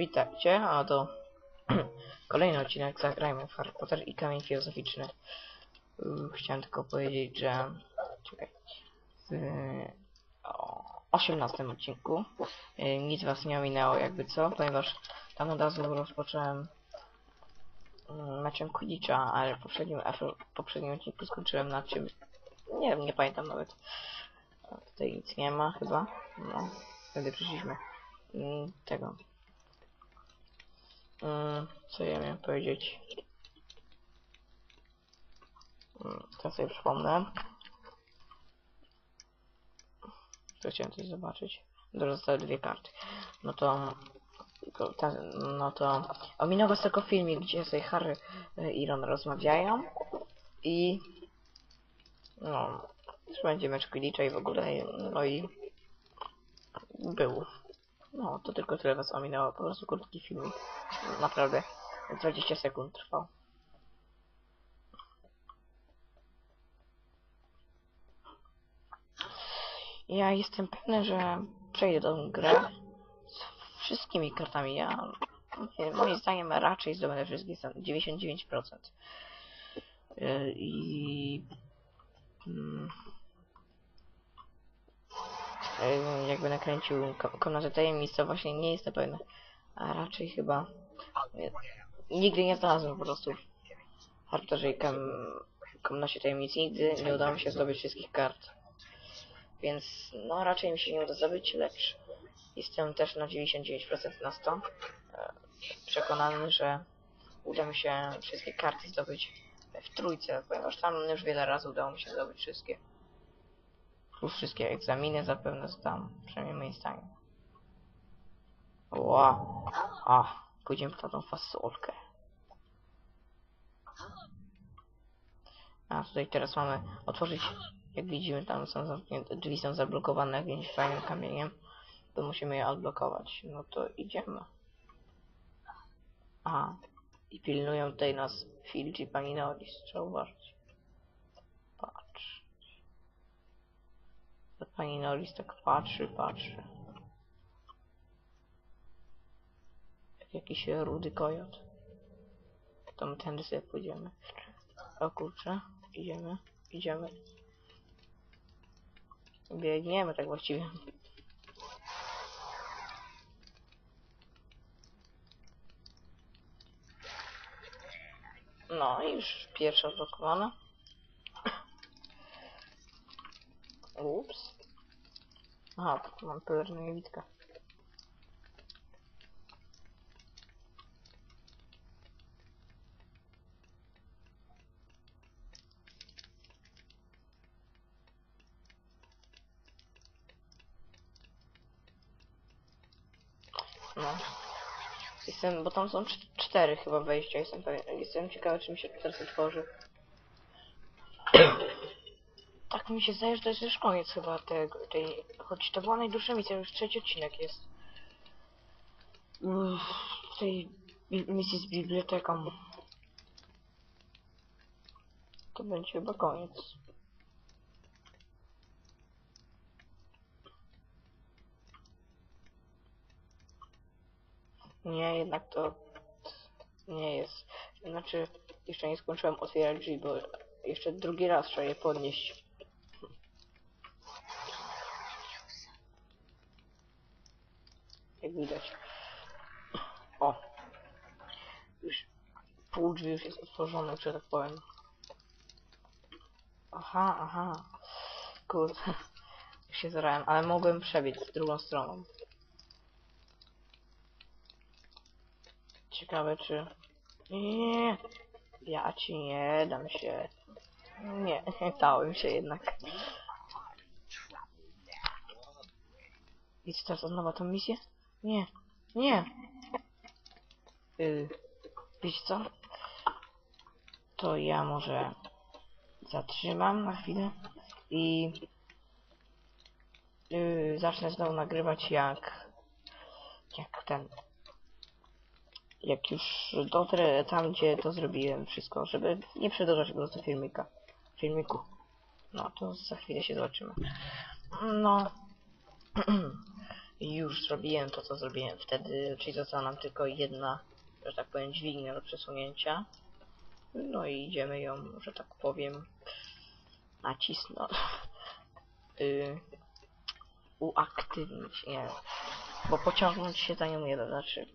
Witajcie, a to kolejny odcinek Zagrajmy w Harry Potter i Kamień Filozoficzny. Yy, Chciałem tylko powiedzieć, że... Czekaj. W o, 18 odcinku yy, nic was nie ominęło jakby co, ponieważ tam od razu rozpocząłem mm, meczem Quidditcha, ale w poprzednim, w poprzednim odcinku skończyłem na czym... Nie wiem, nie pamiętam nawet. Tutaj nic nie ma chyba. No, wtedy przyszliśmy. Mm, Tego. Mm, co ja miałem powiedzieć? Mm, Teraz sobie przypomnę. To chciałem coś zobaczyć. Zostały dwie karty. No to... Ta, no to... Ominął was tylko filmik, gdzie sobie Harry y, i Ron rozmawiają. I... No... Już będzie mecz Quidditcha i w ogóle... No i... Był. No, to tylko tyle was ominęło. Po prostu krótki filmik. Naprawdę 20 sekund trwał. Ja jestem pewny, że przejdę tą grę z wszystkimi kartami. Ja, moim zdaniem, raczej zdobędę wszystkie stan- 99%. Yy, I... Mm, jakby nakręcił ko- komnatę tajemnic, to właśnie nie jestem pewny. A raczej chyba... nie- Nigdy nie znalazłem po prostu Potterze i kam komnacie tajemnic. Nigdy nie udało mi się zdobyć wszystkich kart. Więc no raczej mi się nie uda zdobyć, lecz jestem też na 99% na 100 e, przekonany, że uda mi się wszystkie karty zdobyć w trójce, ponieważ tam już wiele razy udało mi się zdobyć wszystkie. Plus wszystkie egzaminy zapewne zdam, przynajmniej moim zdaniem. Ła, a, pójdziemy po tą fasolkę. A tutaj teraz mamy otworzyć, jak widzimy tam są zamknięte, drzwi są zablokowane jakimś fajnym kamieniem, to musimy je odblokować. No to idziemy. A, i pilnują tutaj nas Filcz i pani Norris, trzeba uważać. Patrz. To Pani Norris tak patrzy, patrzy. Jak jakiś rudy kojot. To my tędy sobie pójdziemy. O kurczę, idziemy, idziemy. Biegniemy tak właściwie. No i już pierwsza odblokowana. Ups. Aha, mam pelerynę niewidka. Jestem, bo tam są cz- cztery chyba wejścia, jestem pewien. Jestem ciekawy, czy mi się teraz otworzy. tak mi się zdaje, że to jest już koniec chyba tego, tej, choć to była najdłuższa misja, już trzeci odcinek jest. Uff, tej misji z biblioteką. To będzie chyba koniec. Nie, jednak to nie jest. Znaczy, jeszcze nie skończyłem otwierać drzwi, bo jeszcze drugi raz trzeba je podnieść. Jak widać. O. Już pół drzwi już jest otworzone, że tak powiem. Aha, aha. Kurde. Już się zarałem, ale mogłem przebiec drugą stroną. Ciekawe czy... Nie, ja ci nie dam się. Nie, dałem się jednak. I co teraz od nowa tą misję? Nie, nie. Yy, wiecie co? To ja może zatrzymam na chwilę i yy, zacznę znowu nagrywać jak jak ten jak już dotrę tam, gdzie to zrobiłem wszystko, żeby nie przedłużać po prostu filmika. Filmiku. No, to za chwilę się zobaczymy. No. już zrobiłem to, co zrobiłem wtedy, czyli została nam tylko jedna, że tak powiem, dźwignia do przesunięcia. No i idziemy ją, że tak powiem, nacisnąć. y, uaktywnić, nie Bo pociągnąć się za nią nie da, znaczy...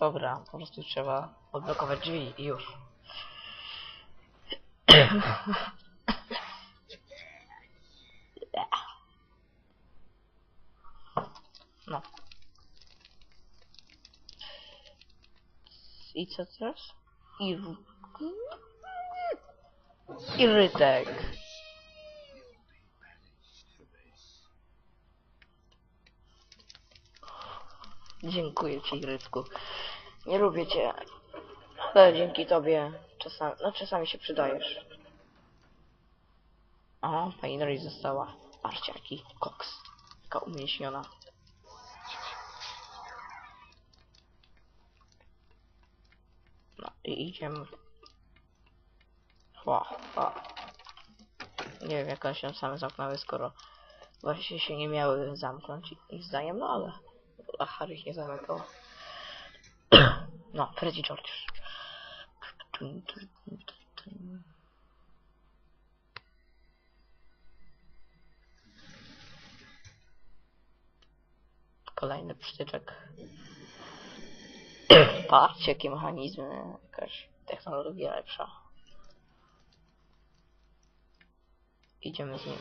Dobra, po prostu trzeba odblokować drzwi i już. No. I co teraz? I... I rytek. Dziękuję ci, Rytku. Nie lubię cię, ale dzięki tobie czasami, no czasami się przydajesz. O, pani Nori została. Patrzcie, jaki koks. Taka umieśniona. No i idziemy. Ła, ła. Nie wiem, jak one się same zamknęły, skoro właśnie się nie miały zamknąć ich zdaniem, no ale Harry ich nie zamykał. No, Freddy George. Kolejny przytyczek. Patrzcie, jakie mechanizmy, jakaś technologia lepsza. Idziemy z nim.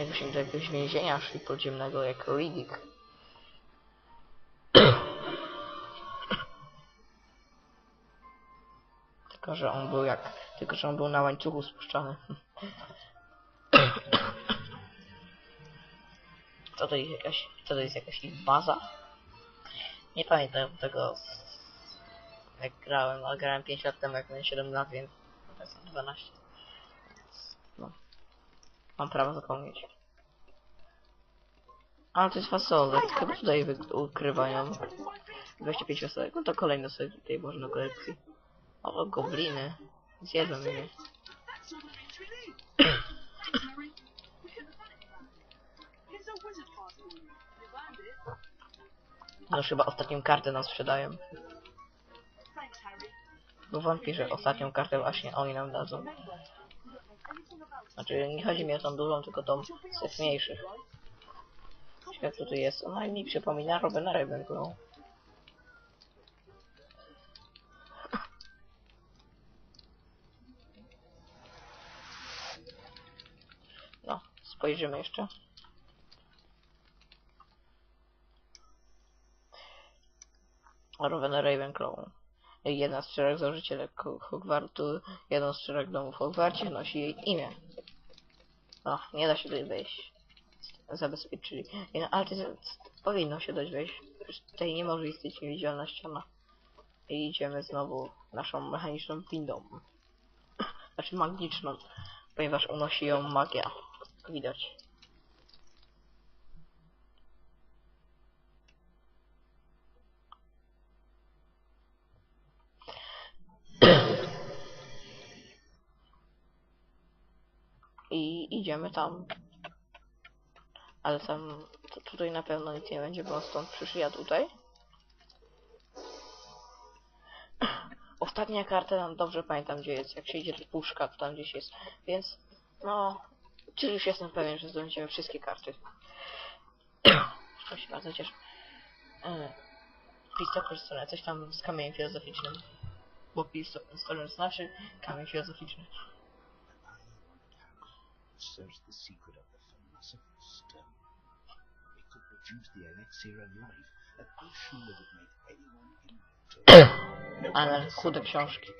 Jakbyśmy do jakiegoś więzienia szli podziemnego jak Riddick. Tylko, że on był jak... Tylko, że on był na łańcuchu spuszczony. Co to jest jakaś... Co to jest jakaś ich baza? Nie pamiętam tego... Jak grałem, ale grałem 5 lat temu, jak miałem 7 lat, więc... Teraz mam 12. No. Mam prawo zapomnieć. Ale to jest fasolek, chyba tutaj ukrywają 25 fasolek, no to kolejne sobie tutaj można kolekcji. O, gobliny. Zjedzą mnie. No chyba ostatnią kartę nam sprzedają. Bo wątpię, że ostatnią kartę właśnie oni nam dadzą. Znaczy, nie chodzi mi o tą dużą, tylko tą z mniejszych. Światło tu jest. Ona mi przypomina Robena Ravenclaw. No, spojrzymy jeszcze. Rowan Ravenclaw. Jedna z czterech założycieli Ho- Hogwartu, jedną z czterech domów w Hogwarcie nosi jej imię. O, nie da się tutaj wejść. Zabezpieczyli. No, ale to powinno się dać wejść. Tutaj nie może istnieć niewidzialna ściana. I idziemy znowu naszą mechaniczną windą. Znaczy magiczną, ponieważ unosi ją magia. Widać. I idziemy tam. Ale tam tutaj na pewno nic nie będzie, bo stąd przyszli, tutaj. Ostatnia karta, tam dobrze pamiętam gdzie jest. Jak się idzie do puszka, to tam gdzieś jest. Więc, no, czyli już jestem pewien, że zdobędziemy wszystkie karty. To się bardzo cieszę. Yy, Christopher coś tam z kamieniem filozoficznym. Bo Christopher znaczy kamień filozoficzny. Search the secret of the philosopher's stone. It could produce the elixir of life, a potion that would make anyone immortal. Ale chude książki.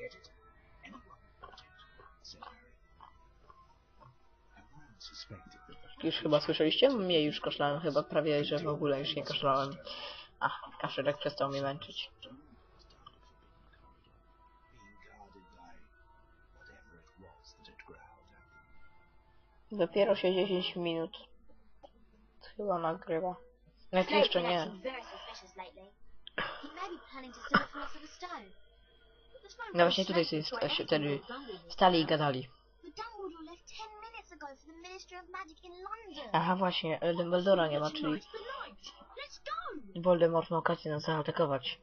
Już chyba słyszeliście? Mnie już kaszlałem, chyba prawie, że w ogóle już nie kaszlałem. Ach, kaszelek przestał mnie męczyć. Dopiero się 10 minut. Chyba nagrywa. Jak jeszcze nie. No właśnie tutaj sobie się wtedy stali i gadali. Aha, właśnie, Dumbledora nie ma, czyli. Voldemort ma okazję nas zaatakować.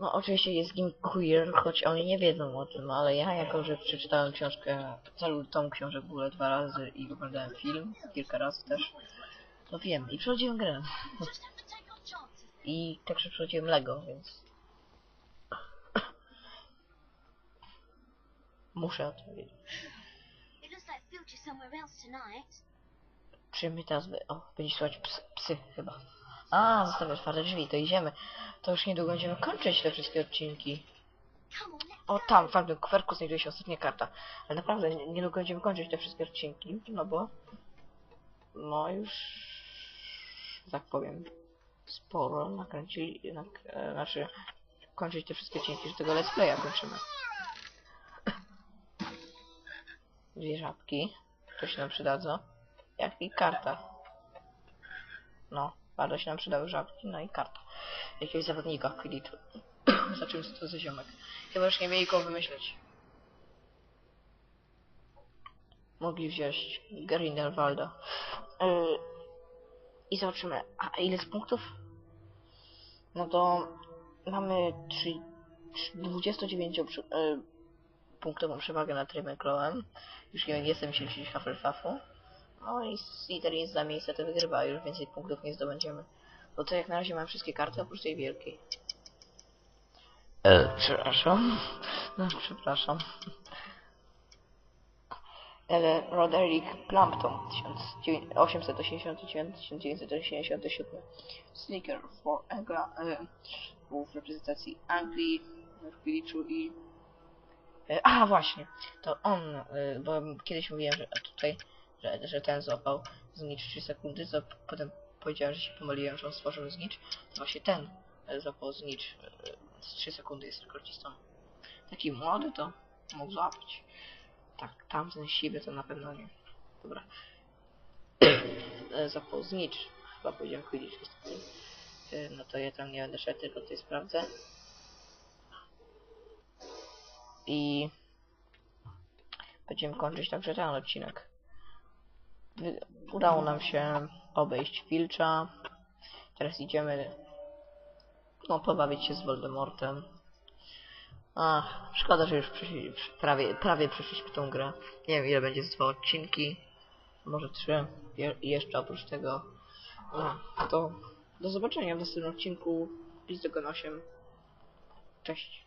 No oczywiście jest nim queer, choć oni nie wiedzą o tym, ale ja jako, że przeczytałem książkę, cały tom książek w ogóle dwa razy i oglądałem film, kilka razy też, to wiem. I przechodziłem grę. I także przechodziłem Lego, więc... Muszę o tym wiedzieć. Teraz... O, będzie słuchać psy, psy chyba. A, zostawię otwarte drzwi, to idziemy. To już niedługo będziemy kończyć te wszystkie odcinki. O, tam, w tamtym kwerku znajduje się ostatnia karta. Ale naprawdę, nie- niedługo będziemy kończyć te wszystkie odcinki, no bo... No już... tak powiem... Sporo nakręcili... Nak, e, znaczy... Kończyć te wszystkie odcinki, że tego let's playa kończymy. Dwie żabki. To się nam przydadzą. Jak i karta. No, bardzo się nam przydały żabki, no i karta. Jakiegoś zawodnika w Quidditchu. Zobaczymy co to za ziomek. Chyba już nie mieli kogo wymyśleć. Mogli wziąć Grindelwalda. Yy, I zobaczymy. A ile z punktów? No to mamy 3, 29 przy, yy, punktową przewagę nad Ravenclawem. Już nie, nie jestem silniejszy niż Hufflepuffu. No i Slytherin za miejsce to wygrywa, już więcej punktów nie zdobędziemy. Bo to jak na razie mam wszystkie karty oprócz tej wielkiej. E, przepraszam. No, przepraszam. Ale Roderick Plumpton 1889-1987 Sneaker for Angla e, był w reprezentacji Anglii w Quidditchu i e, a właśnie, to on, e, bo kiedyś mówiłem, że tutaj, że, że ten złapał znicz 3 sekundy, p- potem powiedziałem, że się pomyliłem, że on stworzył znicz, to właśnie ten e, złapał znicz e, z 3 sekundy jest rekordzistą. Taki młody to mógł złapać. Tak, tamten siwy to na pewno nie. Dobra. E, Złapał znicz. Chyba powiedziałem Quidditch No to ja tam nie będę szedł, tylko tutaj sprawdzę. I będziemy kończyć także ten odcinek. Udało nam się obejść Filcza. Teraz idziemy no, pobawić się z Voldemortem. Ach, szkoda, że już przyszli, przy- prawie, prawie przeszliśmy tą grę. Nie wiem, ile będzie z dwa odcinki. Może trzy. Je, jeszcze oprócz tego. No, to do zobaczenia w następnym odcinku. Do 8. Cześć.